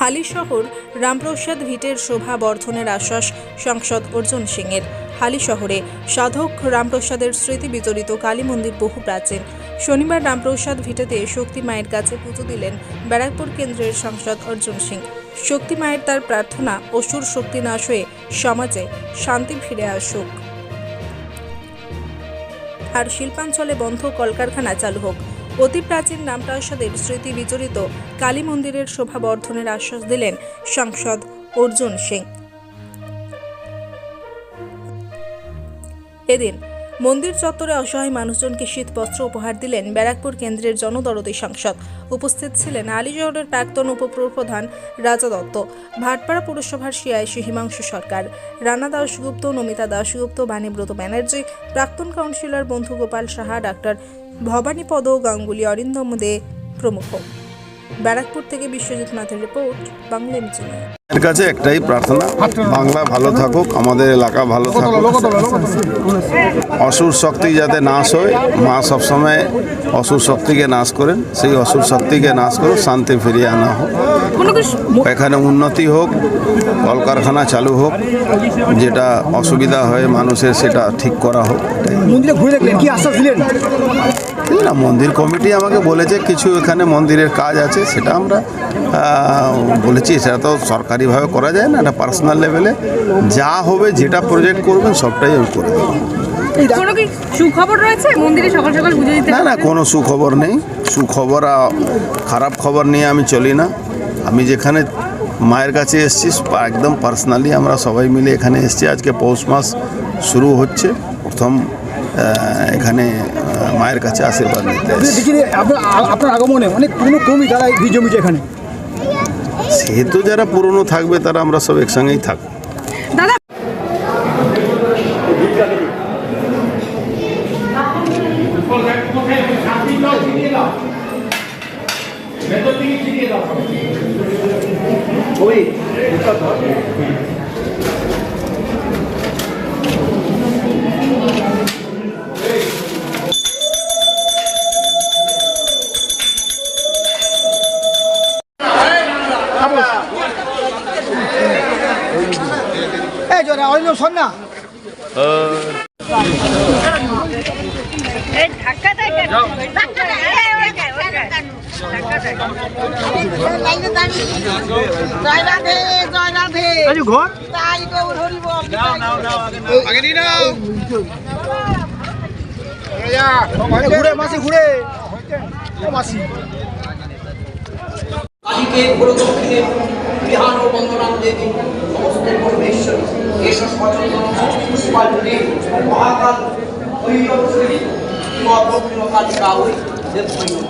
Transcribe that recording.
হালিশহর রামপ্রসাদ ভিটের শোভা বর্ধনের আশ্বাস সাংসদ অর্জুন সিংয়ের। হালি শহরে সাধক রামপ্রসাদের স্মৃতি বিজড়িত কালী মন্দির বহু প্রাচীন। শনিবার রামপ্রসাদ ভিটেতে শক্তি মায়ের কাছে পুজো দিলেন ব্যারাকপুর কেন্দ্রের সাংসদ অর্জুন সিং। শক্তি মায়ের তার প্রার্থনা অসুর শক্তি নাশ হয়ে সমাজে শান্তি ফিরে আসুক। আর শিল্পাঞ্চলে বন্ধ কলকারখানা চালু হোক। অতি প্রাচীন নামপ্রাসাদের স্মৃতি বিজড়িত কালী মন্দিরের শোভা বর্ধনের আশ্বাস দিলেন সাংসদ অর্জুন সিং। এদিন মন্দির চত্বরে অসহায় মানুষজনকে শীতবস্ত্র উপহার দিলেন ব্যারাকপুর কেন্দ্রের জনদরদী সাংসদ। উপস্থিত ছিলেন আলিশহরের প্রাক্তন উপপ্রধান রাজা দত্ত, ভাটপাড়া পুরসভার সিআইসি হিমাংশু সরকার, রানা দাশগুপ্ত, নমিতা দাশগুপ্ত, বাণীব্রত ব্যানার্জি, প্রাক্তন কাউন্সিলর বন্ধু গোপাল সাহা, ডাক্তার ভবানীপদ গাঙ্গুলি অরিন্দম দে প্রমুখ। ব্যারাকপুর থেকে বিশ্বজিৎ নাথের রিপোর্ট, বাংলা এর কাছে একটাই প্রার্থনা বাংলা ভালো থাকুক আমাদের এলাকা ভালো থাকুক। অসুর শক্তি যাতে নাশ হয় মা সবসময় অসুর শক্তিকে নাশ করেন সেই অসুর শক্তিকে নাশ করে শান্তি ফিরিয়ে আনা হোক। এখানে উন্নতি হোক কলকারখানা চালু হোক যেটা অসুবিধা হয় মানুষের সেটা ঠিক করা হোক না মন্দির কমিটি আমাকে বলেছে কিছু এখানে মন্দিরের কাজ আছে সেটা আমরা বলেছি সেটা তো সরকারিভাবে করা যায় না এটা পার্সোনাল লেভেলে যা হবে যেটা প্রজেক্ট করবেন সবটাই আমি করে দেবো। কোনো কি সুখবর রয়েছে? মন্দিরে সকাল সকাল পুজো দিতে না না কোনো সুখবর নেই। সুখবর খারাপ খবর নিয়ে আমি চলি না। আমি যেখানে মায়ের কাছে এসেছি একদম পার্সোনালি আমরা সবাই মিলে এখানে এসেছি। আজকে পৌষ মাস শুরু হচ্ছে। প্রথম এখানে মায়ের কাছে আশীর্বাদ নিতে রে, আপনার আগমনে অনেক পুরনো কর্মী তারা বীজ জমিছে এখানে সেহেতু যারা পুরনো থাকবে তারা আমরা সব একসঙ্গেই থাকব। দাদা এই জোরে অরিন্দম শোন না ঘর। তাই গৌর হরি বল ঘুরে মাসি ঘুরে। মাসি। বিহার ও বন্দনাম দেবী সমস্ত পরমেশ্বর এসব সচেতন পুষ্পাঞ্জলি মহাকাল ভৈরব শ্রী দক্ষিণ কালিকা ওই দেব ভৈরব